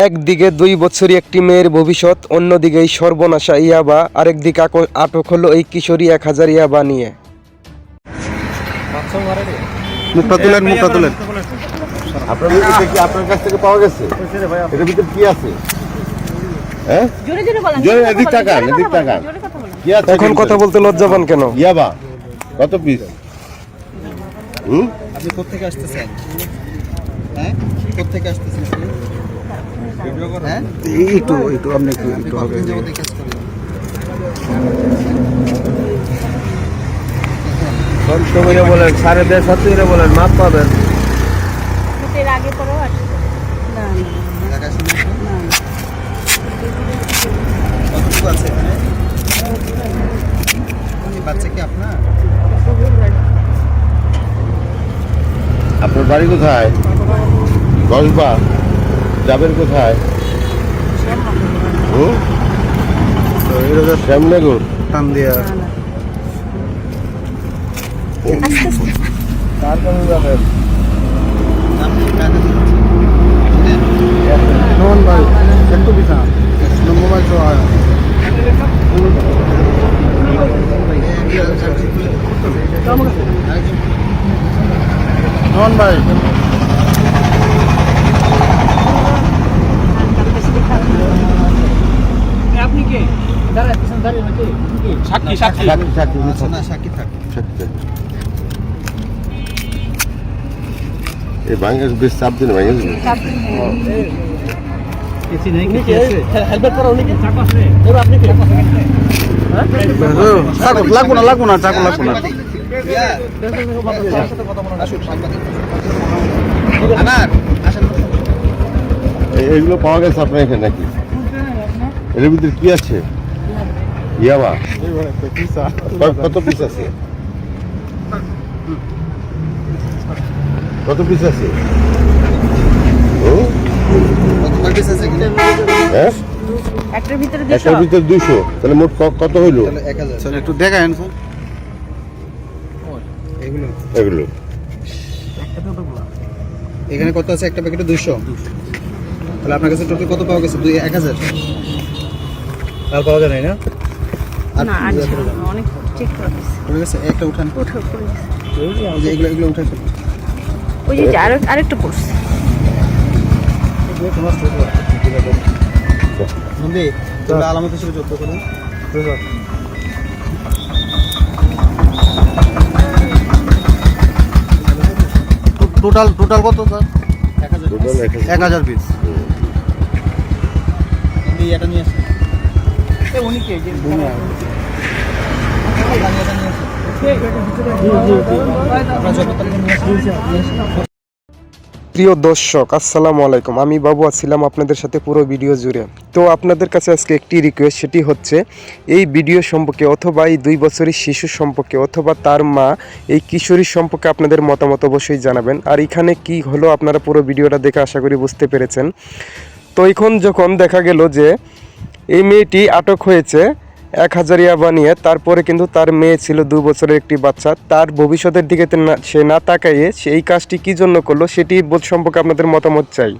একদিকে দুই বছরই একটি মেয়ের ভবিষ্যৎ অন্যদিকে এই সর্বনাশা ইয়াবা আরেকদিকে আক- আটক হলো এই কিশোরী এক হাজার ইয়াবা নিয়ে। মুখটা তুলেন মুখটা তুলেন আপনার ভিতরে কি আপনার কাছ থেকে পাওয়া গেছে? এটার ভিতরে কি আছে? হ্যাঁ? জোরে জোরে বলেন জোরে জোরে কথা এদিক তাকান, এদিক তাকান। জোরে কথা বলেন। কি আছে এখন কথা বলতে লজ্জা পান কেন? ইয়াবা কত পিস হুম? আপনি কোথেকে আসতেছেন? হ্যাঁ? কোথেকে আসতেছেন? হ্যাঁ? একটু একটু আপনি একটু বলেন? সাড়ে দেড় বলেন মাপ পাবেন। আগে পরেও না বাচ্চা কি আপনার আপনার বাড়ি কোথায়? গসবা যাবেন কোথায়? হুম? শ্যামনগর। টান দিয়া কার কাছে যাবেন? আপনি কাকে নন ভাই একটু বিছা মোবাইল তো আয়। নন ভাই। সাক্ষী সাক্ষী। সাক্ষী সাক্ষী সাক্ষী। এই বাংলাদেশ বেশ চাপ দিন বাংলাদেশ লাগবো না লাগবো না চাকু লাগবো না। এইগুলো পাওয়া গেছে আপনার এখানে নাকি? এর ভিতরে কি আছে? ইয়াবা কত- কত পিস আছে কত পিস আছে একটার ভিতরে দুশো দুইশো। তাহলে মোট ক- কত হইল? তাহলে এক হাজার। একটু দেখায়েন স্যার। এগুলো। এগুলো। এখানে কত আছে? একটা প্যাকেটে দুইশো। তাহলে আপনার কাছে টোটাল কত পাওয়া গেছে? দুই এক হাজার। আর পাওয়া যায় নাই না? না আর ছিল না, অনেক চেক করে দিচ্ছে পড়ে গেছে একটা উঠান উঠে পড়ে গেছে। এই যে এগুলো এগুলো উঠান ওই যে আর আরেকটু পড়ছে। নন্দী তোমরা আলামত হিসেবে যোগ্য করুন টোটাল টোটাল কত স্যার? এক হাজার। এক হাজার। পিস। এটা নিয়ে আসেন প্রিয় দর্শক আসসালামু আলাইকুম। আমি বাবু আছিলাম আপনাদের সাথে পুরো ভিডিও জুড়ে। তো আপনাদের কাছে আজকে একটি রিকোয়েস্ট সেটি হচ্ছে এই ভিডিও সম্পর্কে অথবা এই দুই বছরের শিশু সম্পর্কে অথবা তার মা এই কিশোরীর সম্পর্কে আপনাদের মতামত অবশ্যই জানাবেন। আর এখানে কি হলো আপনারা পুরো ভিডিওটা দেখে আশা করি বুঝতে পেরেছেন। তো এখন যখন দেখা গেল যে এই মেয়েটি আটক হয়েছে এক হাজারিয়া বানিয়ে। তারপরে কিন্তু তার মেয়ে ছিল দু বছরের একটি বাচ্চা। তার ভবিষ্যতের দিকে সে না তাকাইয়ে সে এই কাজটি কী জন্য করল সেটি সম্পর্কে আপনাদের মতামত চাই।